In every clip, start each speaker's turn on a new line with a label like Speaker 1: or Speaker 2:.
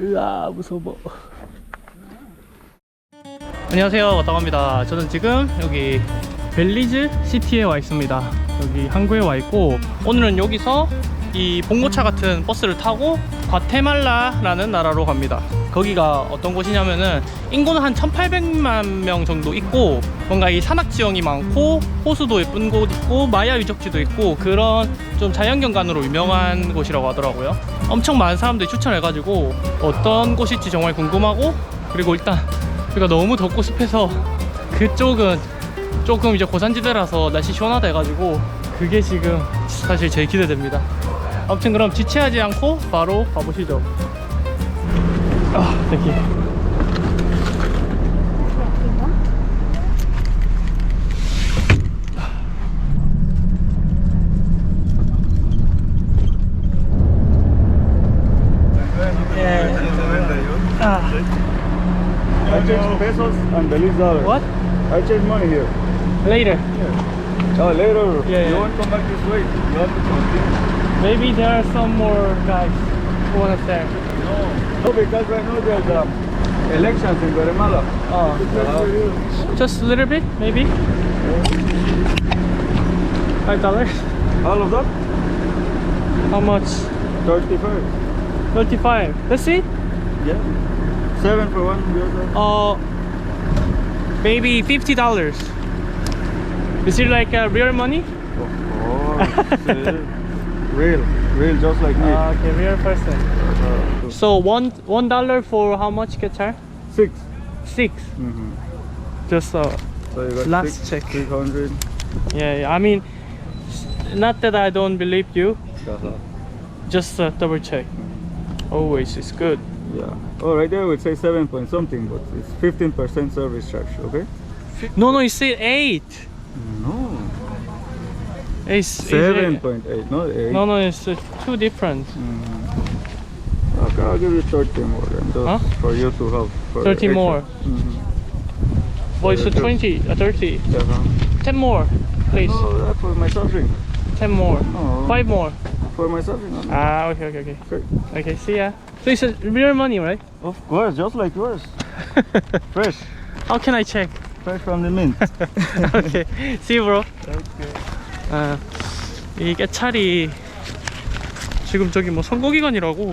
Speaker 1: 으아 무서워. 안녕하세요. 왔다갑니다. 저는 지금 여기 벨리즈 시티에 와 있습니다. 여기 항구에 와 있고 오늘은 여기서 이 봉고차 같은 버스를 타고 과테말라라는 나라로 갑니다. 거기가 어떤 곳이냐면은 인구는 한 1800만 명 정도 있고 뭔가 이 산악 지형이 많고 호수도 예쁜 곳 있고 마야 유적지도 있고 그런 좀 자연경관으로 유명한 곳이라고 하더라고요 엄청 많은 사람들이 추천해가지고 어떤 곳일지 정말 궁금하고 그리고 일단 우리가 너무 덥고 습해서 그쪽은 조금 이제 고산지대라서 날씨 시원하다 해가지고 그게 지금 사실 제일 기대됩니다 아무튼 그럼 지체하지 않고 바로 가보시죠 아, you.
Speaker 2: Pesos and dollars.
Speaker 1: what?
Speaker 2: I change money here.
Speaker 1: Later. Yeah.
Speaker 2: Oh, later.
Speaker 1: Yeah,
Speaker 2: you
Speaker 1: yeah.
Speaker 2: won't come back this way. You have to continue.
Speaker 1: Maybe there are some more guys who wanna stay.
Speaker 2: No. No, because right now there's um, elections in Guatemala.
Speaker 1: Oh,
Speaker 2: Uh,
Speaker 1: just a little bit, maybe. Five dollars.
Speaker 2: all of that?
Speaker 1: How much?
Speaker 2: 35.
Speaker 1: Thirty-five. That's it.
Speaker 2: Yeah. Seven for one.
Speaker 1: Uh, maybe fifty dollars. Is it like uh, real money?
Speaker 2: Of course. real. Real, just like me.
Speaker 1: Uh, okay, real person.
Speaker 2: Uh,
Speaker 1: So one one dollar for how much guitar?
Speaker 2: six.
Speaker 1: 6
Speaker 2: Mm-hmm.
Speaker 1: Just uh,
Speaker 2: So
Speaker 1: Last
Speaker 2: six,
Speaker 1: check.
Speaker 2: 600.
Speaker 1: yeah, yeah. I mean, not that I don't believe you.
Speaker 2: Uh-huh.
Speaker 1: Just uh, double check. Always, it's good.
Speaker 2: Yeah. Oh, right there would say seven point something, but it's 15% service charge, okay?
Speaker 1: No, no, you said eight.
Speaker 2: No.
Speaker 1: It's
Speaker 2: Seven point eight, not eight.
Speaker 1: No, no, it's uh, two different.
Speaker 2: Mhm. Okay, I'll give you 30 more then, just
Speaker 1: Huh?
Speaker 2: for you to have. For
Speaker 1: 30
Speaker 2: extra.
Speaker 1: more.
Speaker 2: Mhm.
Speaker 1: Boy, it's a 20, a 30.
Speaker 2: Yeah, huh?
Speaker 1: 10 more, please.
Speaker 2: No, that's for my suffering.
Speaker 1: 10 more.
Speaker 2: Oh.
Speaker 1: 5 more.
Speaker 2: For my suffering. only.
Speaker 1: Ah, okay, okay, okay.
Speaker 2: Okay.
Speaker 1: Okay, see ya. So it's uh, real money, right?
Speaker 2: Of course, just like yours. Fresh.
Speaker 1: How can I check?
Speaker 2: Fresh from the mint.
Speaker 1: okay, see you, bro.
Speaker 2: okay.
Speaker 1: 아, 이 깨찰이 지금 저기 뭐 선거기간이라고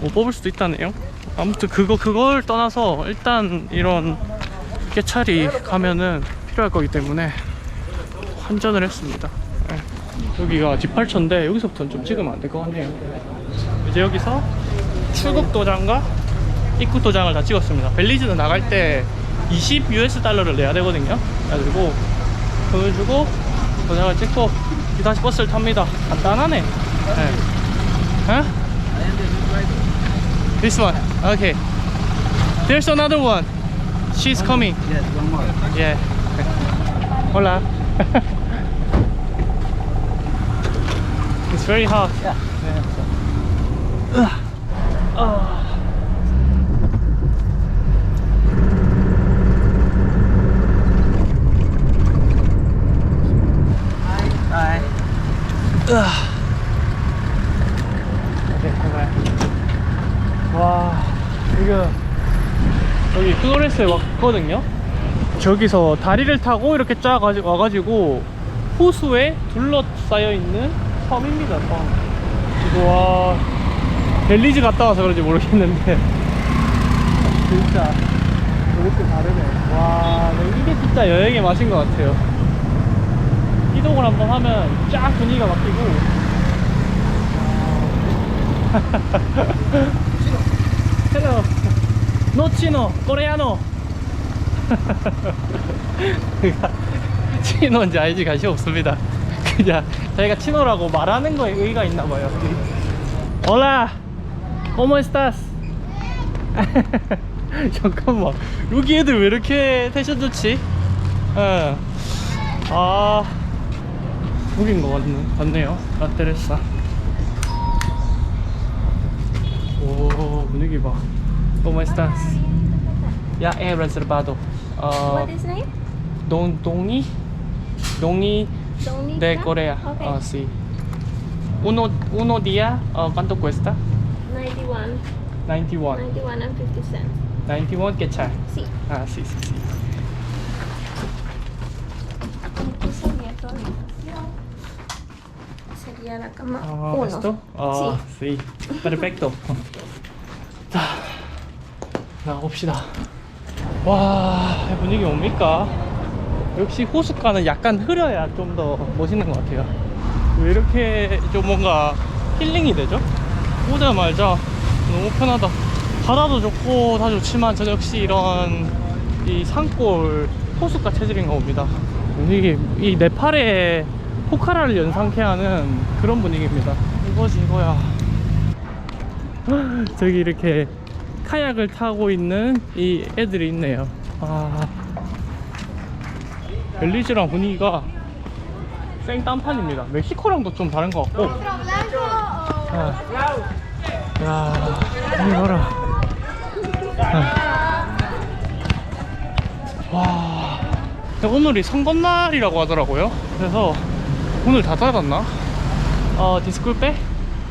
Speaker 1: 못 뽑을 수도 있다네요. 아무튼 그거 그걸 떠나서 일단 이런 깨찰이 가면은 필요할 거기 때문에 환전을 했습니다. 네. 여기가 G8천인데 여기서부터는 좀 찍으면 안 될 것 같네요. 이제 여기서 출국 도장과 입국 도장을 다 찍었습니다. 벨리즈는 나갈 때 20 US 달러를 내야 되거든요. 그래가지고 돈을 주고 도장을 찍고 다시 버스를 탑니다. 간단하네. 네. 어? This one. Okay. There's another one. She's coming.
Speaker 2: Yes, one more.
Speaker 1: Yeah. Hola. it's very hot. Yeah. Ah.
Speaker 3: Hi.
Speaker 1: 오케이, 바이바이. 와, 지금 여기 플로렌스에 왔거든요. 저기서 다리를 타고 이렇게 쫙 가지- 와가지고 호수에 둘러싸여 있는 섬입니다. 섬. 이거 와, 벨리즈 갔다 와서 그런지 모르겠는데 진짜 이렇게 다르네. 와, 네, 이게 진짜 여행의 맛인 것 같아요. 이동을 한번 하면 쫙 분위기가 바뀌고 chino, coreano. 그러니까 치노인지 아닌지 관심 없습니다. 그냥 자기가 치노라고 말하는 거에 의의가 있나 봐요. Hola. ¿Cómo estás? 잠깐만. 여기 애들 왜 이렇게 텐션 좋지? 어. 아. 여긴 거 같네, 같네요. 라테레사. 오 분위기 봐. ¿Cómo estás? Ya he reservado. Uh,
Speaker 4: What is name?
Speaker 1: Dongi, Dongi
Speaker 4: Donita?
Speaker 1: De Corea.
Speaker 4: Okay.
Speaker 1: Ah, sí. uno, uno día, uh, ¿cuánto cuesta?
Speaker 3: 91.
Speaker 1: 91.
Speaker 3: 91 and 50 cents.
Speaker 1: 91 quechá.
Speaker 3: Sí.
Speaker 1: Ah, sí, sí, sí.
Speaker 3: ¿Qué sería tu habitación? Sería la cama
Speaker 1: 아,
Speaker 3: 1.
Speaker 1: esto? 아, sí. Perfecto. 자, 나가봅시다. 와, 분위기 뭡니까? 역시 호숫가는 약간 흐려야 좀 더 멋있는 것 같아요. 왜 이렇게 좀 뭔가 힐링이 되죠? 오자마자 너무 편하다. 바다도 좋고 다 좋지만 저는 역시 이런 이 산골 호숫가 체질인가 봅니다. 이게 이 네팔의 포카라를 연상케 하는 그런 분위기입니다. 이거지 이거야. 저기 이렇게 카약을 타고 있는 이 애들이 있네요. 아, 벨리즈랑 분위기가 생딴판입니다. 멕시코랑도 좀 다른 것 같고. 아. 야, 이거 봐라. 아. 와, 오늘이 선거날이라고 하더라고요. 그래서 오늘 다 닫았나? 어, disculpe.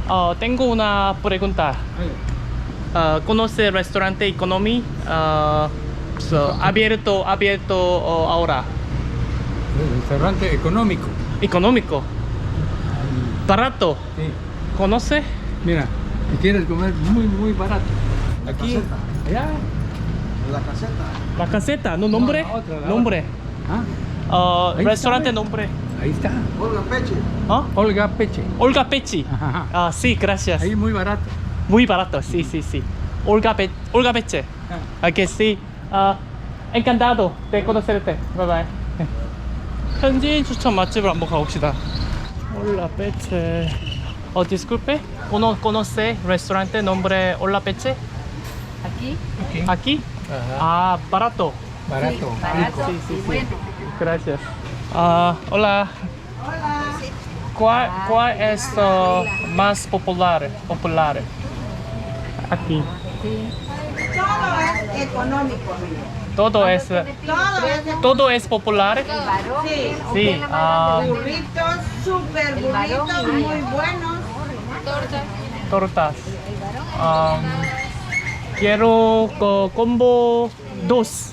Speaker 1: 어, tengo una pregunta. Uh, ¿Conoce restaurante Economy? Uh, so, abierto, abierto uh, ahora.
Speaker 4: Restaurante económico.
Speaker 1: Económico. Barato.
Speaker 4: Sí.
Speaker 1: ¿Conoce?
Speaker 4: Mira, si quieres comer muy, muy barato. Aquí. Allá.
Speaker 5: La caseta.
Speaker 1: La caseta, no nombre.
Speaker 4: No, la otra, la
Speaker 1: nombre.
Speaker 4: Ah,
Speaker 1: Uh, restaurante
Speaker 4: está,
Speaker 1: nombre.
Speaker 4: ahí está.
Speaker 5: Olga Peche.
Speaker 1: ¿Ah?
Speaker 4: Olga Peche.
Speaker 1: Olga Pechi.
Speaker 4: Ajá.
Speaker 1: Ah, sí, gracias.
Speaker 4: Ahí muy barato.
Speaker 1: Muy barato, sí, sí, sí. Olga, Pe Olga Peche.
Speaker 4: Ah.
Speaker 1: Que sí. Ah, encantado de conocerte. Bye bye. 현지인 추천 맛집을 한번 가봅시다. Olga Peche. Oh, disculpe. ¿Cono ¿Conoce restaurante nombre Olga Peche?
Speaker 6: Aquí,
Speaker 4: Aquí.
Speaker 1: ¿Aquí?
Speaker 4: Ajá.
Speaker 1: Ah, barato.
Speaker 4: Barato.
Speaker 6: barato
Speaker 1: Sí, sí,
Speaker 6: y
Speaker 1: sí.
Speaker 6: bueno.
Speaker 1: Gracias. Ah, hola. ¿Cuál, cuál es uh, más popular? Popular. Aquí.
Speaker 7: Todo es económico.
Speaker 1: Todo es,
Speaker 7: Todo es
Speaker 1: todo es popular.
Speaker 6: Varón,
Speaker 7: Sí.
Speaker 1: Sí. ah,
Speaker 7: burritos, súper burritos, muy buenos.
Speaker 1: tortas. Ah, quiero co- combo dos.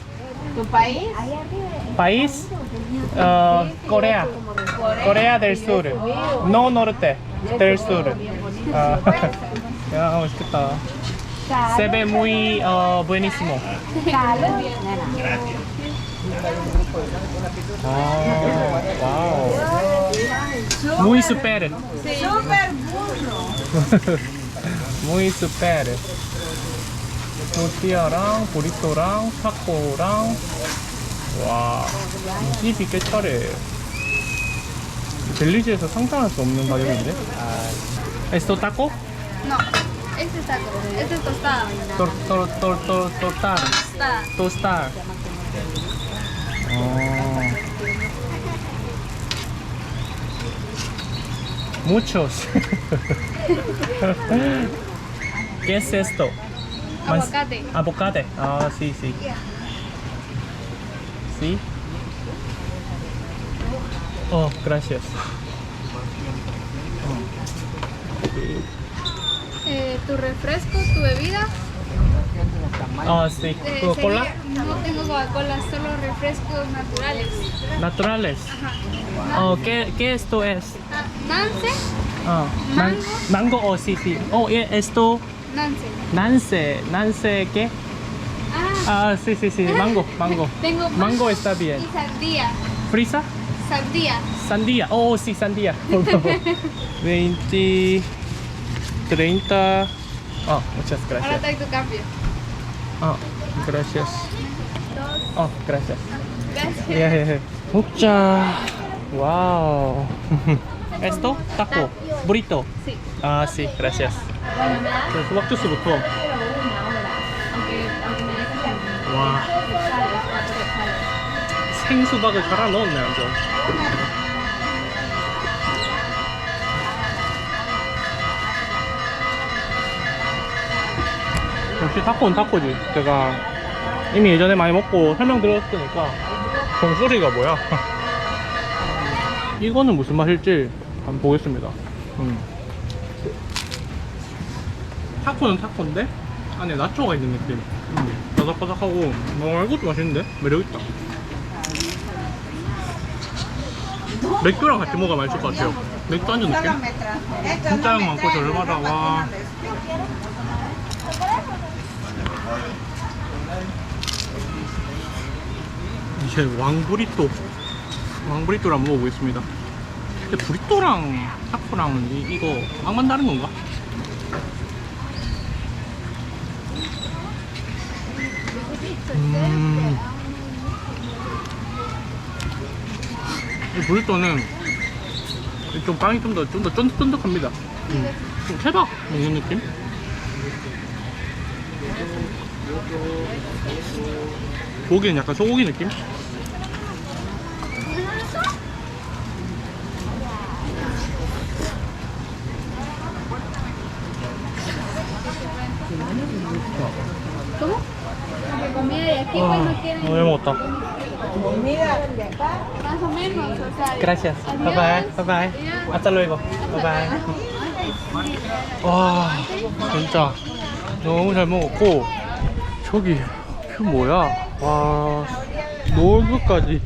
Speaker 7: ¿Tu país?
Speaker 1: País. ah, Corea. Corea del Sur. No norte. Del sur. Ah, ya, 맛있겠다. Se ve muy ah, buenísimo. Ah, wow. Muy super.
Speaker 7: Súper burro.
Speaker 1: muy super. 토티아랑 보리또랑 타코랑 와꽤 차례. 벨리즈에서 상상할 수 없는 가격인데? ¿Esto taco?
Speaker 3: No, este es Este es tostado.
Speaker 1: tor, tor, tor, tor.
Speaker 3: Tostada.
Speaker 1: tostar. Oh. Muchos. ¿Qué es esto?
Speaker 3: Aguacate.
Speaker 1: Aguacate. Ah, sí, sí. Sí. Oh, gracias.
Speaker 3: Eh, tu refresco, tu bebida.
Speaker 1: Ah, sí.
Speaker 3: eh,
Speaker 1: Coca-Cola.
Speaker 3: sería- no tengo Coca-Cola, solo refrescos naturales.
Speaker 1: Naturales. Oh, ¿qué, ¿Qué esto es?
Speaker 3: Ah, Nance,
Speaker 1: Ah, man- mango, oh, sí, sí. Oh, esto,
Speaker 3: Nance.
Speaker 1: Nance, Nance, ¿qué?
Speaker 3: Ah,
Speaker 1: Ah, sí, sí, sí, mango, mango.
Speaker 3: tengo
Speaker 1: Mango está bien.
Speaker 3: Y sandía.
Speaker 1: ¿Frisa?
Speaker 3: Sandía.
Speaker 1: Sandía, oh, sí, sandía. Por favor. 20, 30. Oh, muchas
Speaker 3: Ahora
Speaker 1: gracias.
Speaker 3: trae tu cambio.
Speaker 1: Oh, gracias. Oh, gracias.
Speaker 3: Gracias.
Speaker 1: Yeah, yeah, yeah. 먹자. 와우. ¿Esto? Taco. Burrito.
Speaker 3: Sí.
Speaker 1: Ah, sí, gracias. 자, 수박 주스부터. 와. 생수박을 갈아 넣었네, 완전. 역시 타코는 타코지. 제가 이미 예전에 많이 먹고 설명드렸으니까 종소리가 뭐야? 이거는 무슨 맛일지 한번 보겠습니다. 음. 타코는 타코인데 안에 나초가 있는 느낌. 음, 바삭바삭하고 어, 이것도 맛있는데 매력있다. 맥주랑 같이 먹으면 맛있을 것 같아요. 맥주 한잔 느낌? 진짜 양 많고 저렴하다 와. 이제 왕브리또 왕브리또를 한번 먹어보겠습니다. 근데 브리또랑 타코랑 이, 이거 맛만 다른 건가? 음. 이 브리또는 좀 빵이 좀 더 좀더 쫀득쫀득합니다. 음. 좀 태박 먹는 느낌? 고기는 약간 소고기 느낌? 어, 잘 먹었다. bye.
Speaker 3: Ya.
Speaker 1: Hasta luego. Bye bye. 와, 진짜 너무 잘 먹었고 저기 그 뭐야? 와, 노을뷰까지.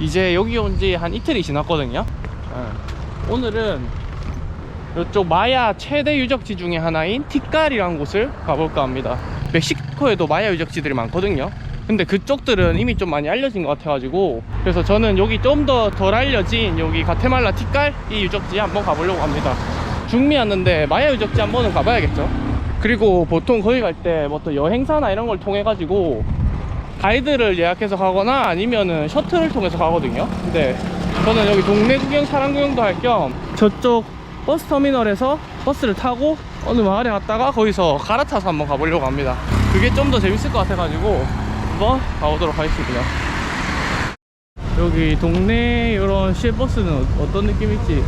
Speaker 1: 이제 여기 온 지 한 이틀이 지났거든요. 예. 오늘은 이쪽 마야 최대 유적지 중에 하나인 티칼이라는 곳을 가볼까 합니다. 멕시코에도 마야 유적지들이 많거든요. 근데 그쪽들은 이미 좀 많이 알려진 것 같아가지고 그래서 저는 여기 좀 더 덜 알려진 여기 가테말라 티칼 이 유적지에 한번 가보려고 합니다. 중미 왔는데 마야 유적지 한번은 가봐야겠죠. 그리고 보통 거기 갈 때 뭐 또 여행사나 이런 걸 통해 가지고 가이드를 예약해서 가거나 아니면은 셔틀을 통해서 가거든요. 근데 저는 여기 동네 구경, 사람 구경도 할 겸 저쪽 버스 터미널에서 버스를 타고 어느 마을에 갔다가 거기서 갈아타서 한번 가보려고 합니다. 그게 좀 더 재밌을 것 같아 가지고 한번 가보도록 하겠습니다. 여기 동네 이런 시외버스는 어떤 느낌일지.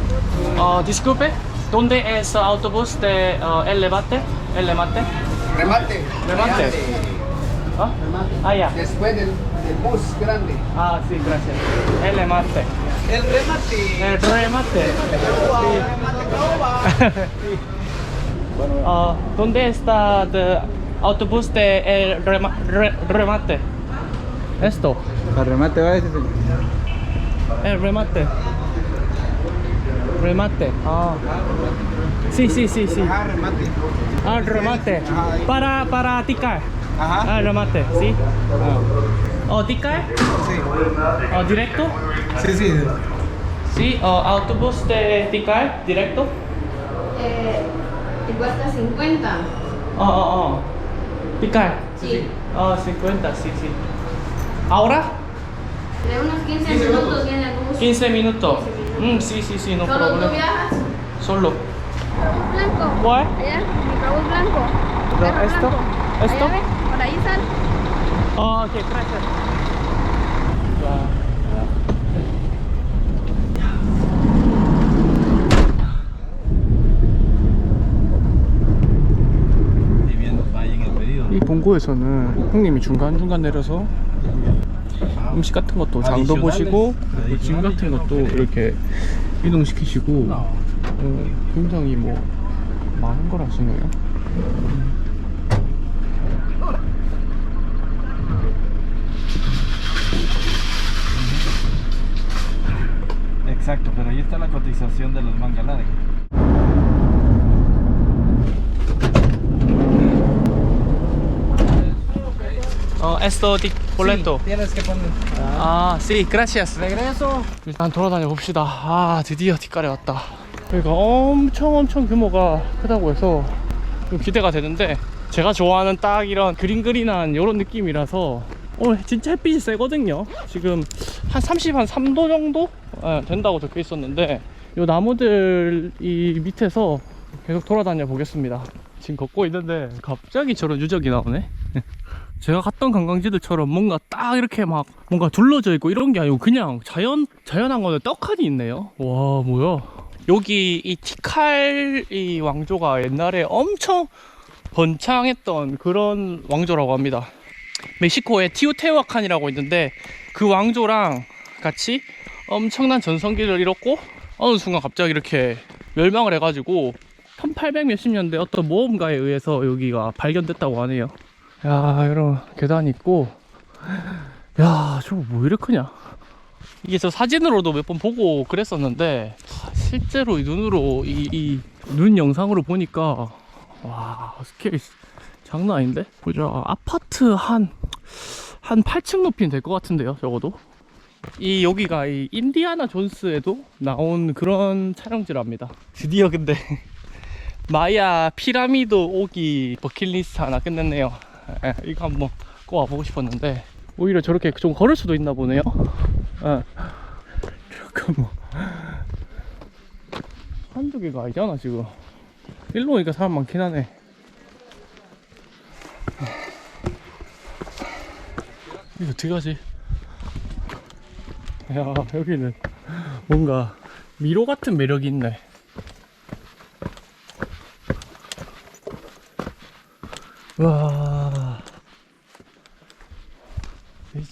Speaker 1: 어, disculpe, ¿dónde es el autobús de uh, El Levante? El Levante?
Speaker 5: Remate.
Speaker 1: Remate. ¿Ah? Ah, ya.
Speaker 5: Después del, del bus grande.
Speaker 1: Ah, sí, gracias. El remate.
Speaker 5: El remate.
Speaker 1: El remate. Sí. Ah, ¿Dónde está el autobús de el rema- re- remate? Esto.
Speaker 2: Al remate va ese señor.
Speaker 1: El remate. Remate. Ah. Sí, sí, sí, sí.
Speaker 5: Ajá, remate.
Speaker 1: Ah, el remate. Para, para ticar.
Speaker 5: Ajá.
Speaker 1: Ah, el remate, sí. Ah. Oh, ticar?
Speaker 5: Sí.
Speaker 1: Oh, directo?
Speaker 5: Sí, sí.
Speaker 1: Sí, oh, autobús de ticar, directo.
Speaker 3: Eh, te cuesta 50.
Speaker 1: Oh, oh, oh. Picar.
Speaker 3: Sí.
Speaker 1: Oh, 50, sí, sí. ¿Ahora?
Speaker 3: De unos 15 minutos viene el bus.
Speaker 1: 15 minutos.
Speaker 3: 15 minutos.
Speaker 1: Mm, sí, sí, sí, no
Speaker 3: Solo tú
Speaker 1: problema.
Speaker 3: viajas.
Speaker 1: Solo.
Speaker 3: Blanco.
Speaker 1: ¿Cuál?
Speaker 3: Allá, microbús blanco.
Speaker 1: ¿esto?
Speaker 3: blanco.
Speaker 1: ¿Esto?
Speaker 3: Allá por ahí sale.
Speaker 1: Oh, ok, gracias. 이 본고에서는 형님이 중간중간 내려서 음식 같은 것도 장도 보시고 그리고 짐 같은 것도 이렇게 이동시키시고 어, 굉장히 뭐 많은 걸 하시네요.
Speaker 6: Exacto, pero ahí está la cotización de los manga larga.
Speaker 1: 어, esto di boleto.
Speaker 6: Tienes que poner.
Speaker 1: 아, sí, gracias.
Speaker 6: Regreso.
Speaker 1: 일단 돌아다녀 봅시다. 아, 드디어 뒷가래 왔다. 여기가 엄청 엄청 규모가 크다고 해서 좀 기대가 되는데 제가 좋아하는 딱 이런 그린그린한 이런 느낌이라서 오늘 진짜 햇빛이 세거든요. 지금 한 30, 한 3도 정도 예, 된다고 적혀 있었는데 이 나무들 이 밑에서 계속 돌아다녀 보겠습니다. 지금 걷고 있는데 갑자기 저런 유적이 나오네. 제가 갔던 관광지들처럼 뭔가 딱 이렇게 막 뭔가 둘러져 있고 이런 게 아니고 그냥 자연 자연한 거는 떡하니 있네요. 와 뭐야? 여기 이 티칼 이 왕조가 옛날에 엄청 번창했던 그런 왕조라고 합니다. 멕시코에 티오테와칸이라고 있는데 그 왕조랑 같이 엄청난 전성기를 잃었고 어느 순간 갑자기 이렇게 멸망을 해가지고 1800 몇십 년대 어떤 모험가에 의해서 여기가 발견됐다고 하네요. 야 이런 계단이 있고. 야 저거 뭐 이렇게 크냐? 이게 저 사진으로도 몇 번 보고 그랬었는데 실제로 이 눈으로 이 눈 영상으로 보니까 와 스케일 장난 아닌데? 보자 아파트 한한 8층 높이는 될 것 같은데요 적어도? 이 여기가 이 인디아나 존스에도 나온 그런 촬영지랍니다. 드디어 근데 마야 피라미드 오기 버킷리스트 하나 끝냈네요 예, 이거 한번 꼭 와보고 싶었는데 오히려 저렇게 좀 걸을 수도 있나 보네요. 예. 잠깐만 한두 개가 아니잖아 지금? 일로 오니까 사람 많긴 하네. 이거 어떻게 하지? 야 여기는 뭔가 미로 같은 매력이 있네. 와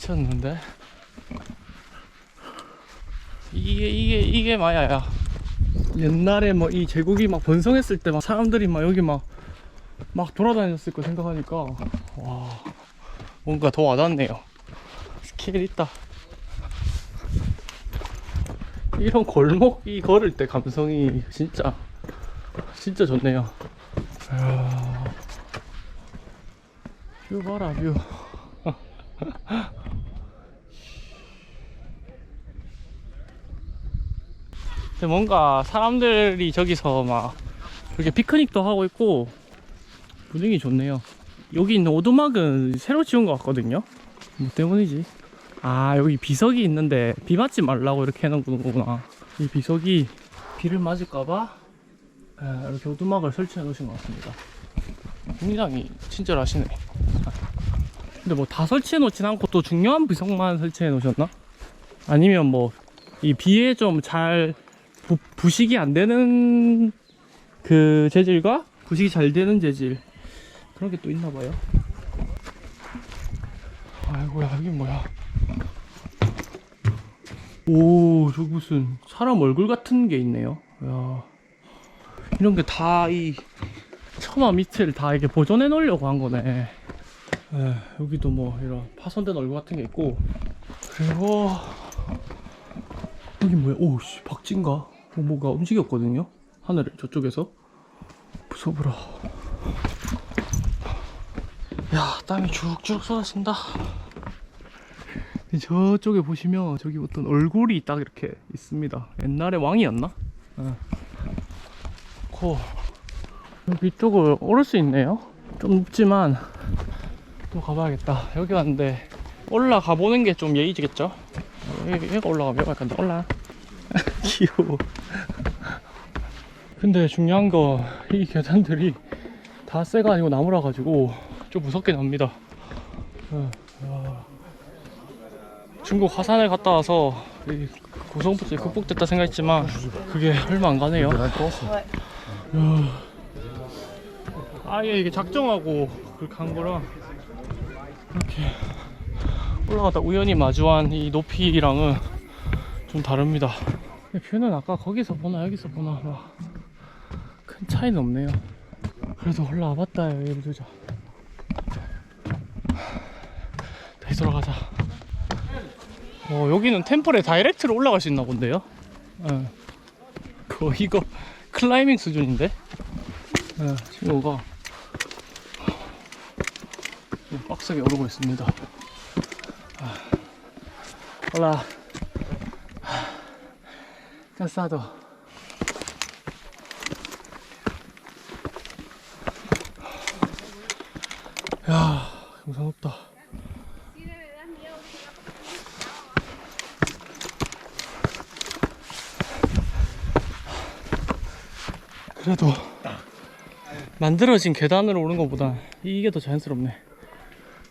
Speaker 1: 미쳤는데? 이게 이게 이게 마야야. 옛날에 뭐 이 제국이 막 번성했을 때 막 사람들이 막 여기 막 막 돌아다녔을 거 생각하니까. 와 뭔가 더 와닿네요. 스케일 있다. 이런 골목이 걸을 때 감성이 진짜 진짜 좋네요. 이야, 뷰 봐라 뷰 근데 뭔가 사람들이 저기서 막 이렇게 피크닉도 하고 있고 분위기 좋네요. 여기 있는 오두막은 새로 지은 것 같거든요. 뭐 때문이지. 아 여기 비석이 있는데 비 맞지 말라고 이렇게 해놓은 거구나. 이 비석이 비를 맞을까봐 에, 이렇게 오두막을 설치해 놓으신 것 같습니다. 굉장히 친절하시네. 근데 뭐 다 설치해 놓진 않고 또 중요한 비석만 설치해 놓으셨나? 아니면 뭐 이 비에 좀 잘 부 식이 안 되는 그 재질과 부식이 잘 되는 재질. 그런 게 또 있나 봐요. 아이고야 여기 뭐야? 오 저기 무슨 사람 얼굴 같은 게 있네요. 야 이런 게 다 이 처마 밑을 다 이렇게 보존해 놓으려고 한 거네. 예, 여기도 뭐 이런 파손된 얼굴 같은 게 있고. 그리고 여기 뭐야? 오씨 박쥐인가 뭐 뭐가 움직였거든요. 하늘을 저쪽에서. 무서워라. 야 땀이 쭉쭉 쏟아진다. 저쪽에 보시면 저기 어떤 얼굴이 딱 이렇게 있습니다. 옛날에 왕이었나? 예. 코 여기 이쪽을 오를 수 있네요. 좀 높지만 또 가봐야겠다. 여기 왔는데 올라가 보는 게 좀 예의지겠죠? 얘- 얘가 올라가면 약간 더 올라. 귀여워 근데 중요한 거 이 계단들이 다 쇠가 아니고 나무라 가지고 좀 무섭긴 합니다 어, 야. 중국 화산을 갔다 와서 이 고성부터 극복됐다 생각했지만 그게 얼마 안 가네요 야. 아예 이게 작정하고 그렇게 한 거라 이렇게 올라가다 우연히 마주한 이 높이랑은 좀 다릅니다. 뷰는 아까 거기서 보나 여기서 보나 막큰 차이는 없네요. 그래도 올라와 봤다 여기 두자. 다시 돌아가자. 어 여기는 템플에 다이렉트로 올라갈 수 있나 본데요. 예. 거 이거 클라이밍 수준인데. 예, 친구가 좀 빡세게 오르고 있습니다. Hola. Cansado. 그래도 만들어진 계단으로 오는 것보다 이게 더 자연스럽네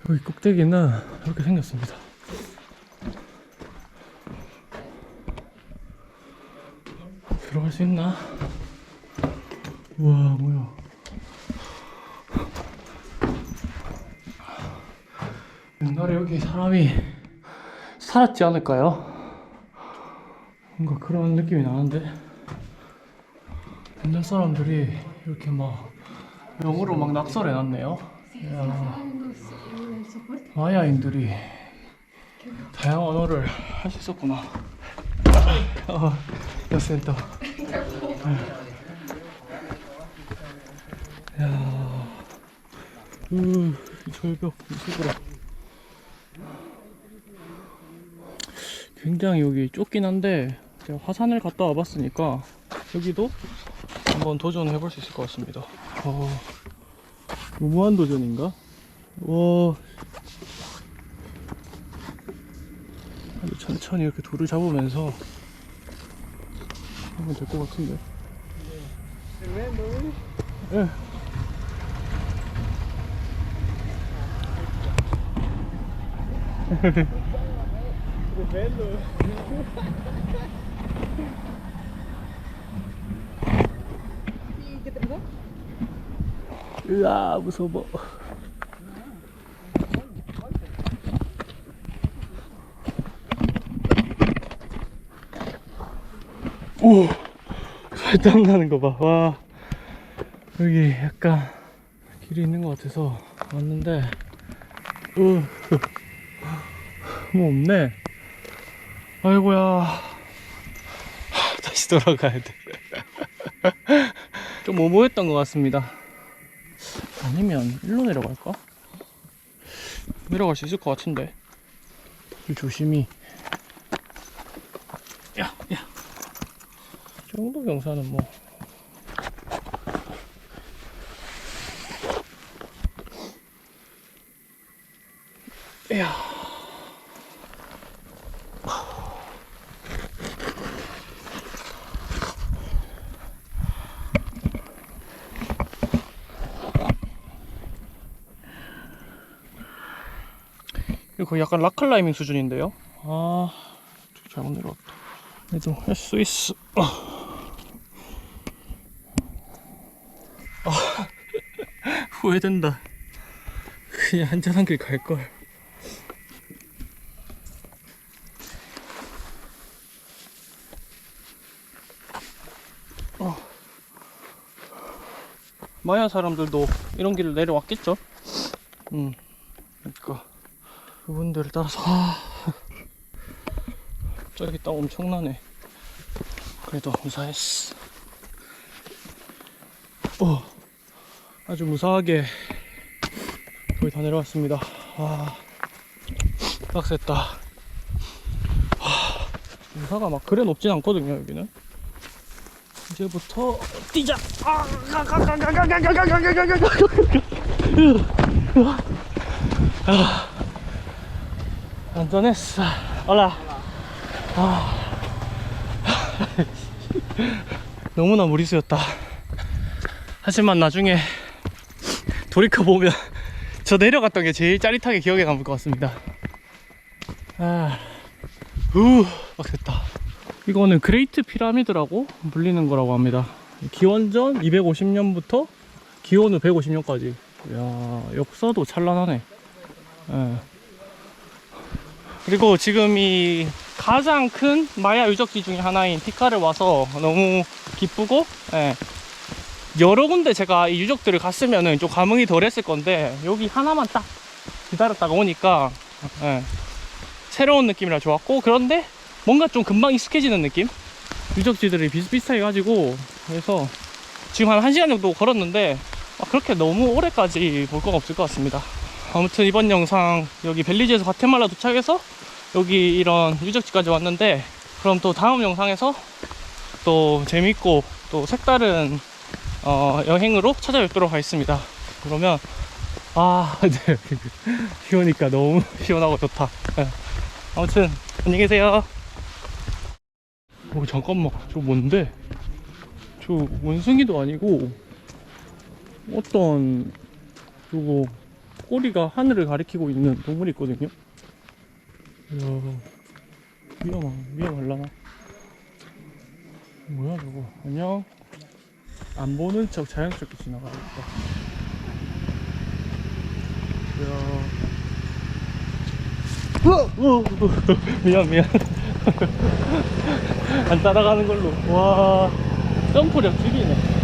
Speaker 1: 여기 꼭대기는 이렇게 생겼습니다 들어갈 수 있나? 우와 뭐야 옛날에 여기 사람이 살았지 않을까요? 뭔가 그런 느낌이 나는데 옛날 사람들이 이렇게 막 영어로 막 낙서해놨네요. 이야, 마야인들이 다양한 언어를 할 수 있었구나. 어, 여 센터. 야, 음, 이 절벽 이쪽으로. 굉장히 여기 좁긴 한데 제가 화산을 갔다 와봤으니까 여기도 한번 도전해 볼 수 있을 것 같습니다. 어, 무한 도전인가? 와, 아주 천천히 이렇게 돌을 잡으면서 하면 될 것 같은데. 예. 으아 무서워. 오, 살땀 나는 거 봐. 와, 여기 약간 길이 있는 것 같아서 왔는데, 으, 뭐 없네. 아이고야. 다시 돌아가야 돼. 좀 오모했던 것 같습니다. 아니면 일로 내려갈까? 내려갈 수 있을 것 같은데. 이 조심히. 야, 야. 이 정도 경사는 뭐. 이거 약간 락클라이밍 수준인데요. 아, 잘못 내려왔다. 그래도 할 수 있어. 아, 아, 후회된다. 그냥 한잔한 길 갈걸. 어. 마야 사람들도 이런 길을 내려왔겠죠? 음, 그러니까. 그분들을 따라서 아, 저기 땅 엄청나네 그래도 무사했어 어, 아주 무사하게 거의 다 내려왔습니다 아 빡셌다 아, 무사가 막 그래 높진 않거든요 여기는 이제부터 뛰자 아, 가, 가, 가, 가, 가, 가, 가, 가, 가, 가, 가, 가, 가. 아. 안전했어. 올라. 아. 너무나 무리수였다. 하지만 나중에 돌이켜 보면 저 내려갔던 게 제일 짜릿하게 기억에 남을 것 같습니다. 아, 우, 빡셌다. 이거는 그레이트 피라미드라고 불리는 거라고 합니다. 기원전 250년부터 기원 후 150년까지. 야, 역사도 찬란하네. 예. 그리고 지금 이 가장 큰 마야 유적지 중에 하나인 티카를 와서 너무 기쁘고 예. 여러 군데 제가 이 유적들을 갔으면은 좀 감흥이 덜했을 건데 여기 하나만 딱 기다렸다가 오니까 예. 새로운 느낌이라 좋았고 그런데 뭔가 좀 금방 익숙해지는 느낌 유적지들이 비슷비슷하게 가지고 그래서 지금 한 1시간 정도 걸었는데 막 그렇게 너무 오래까지 볼 건 없을 것 같습니다 아무튼 이번 영상 여기 벨리즈에서 과테말라 도착해서 여기 이런 유적지까지 왔는데 그럼 또 다음 영상에서 또 재밌고 또 색다른 어, 여행으로 찾아뵙도록 하겠습니다 그러면 아 네. 비 오니까 너무 시원하고 좋다 네. 아무튼 안녕히 계세요 오 잠깐만 저 뭔데 저 원숭이도 아니고 어떤 그거 꼬리가 하늘을 가리키고 있는 동물이 있거든요. 이야, 위험한, 위험할라나? 뭐야, 저거. 안녕. 안 보는 척 자연스럽게 지나가겠다. 이야. 어, 미안 미안 안 따라가는 걸로 와 점프력 죽이네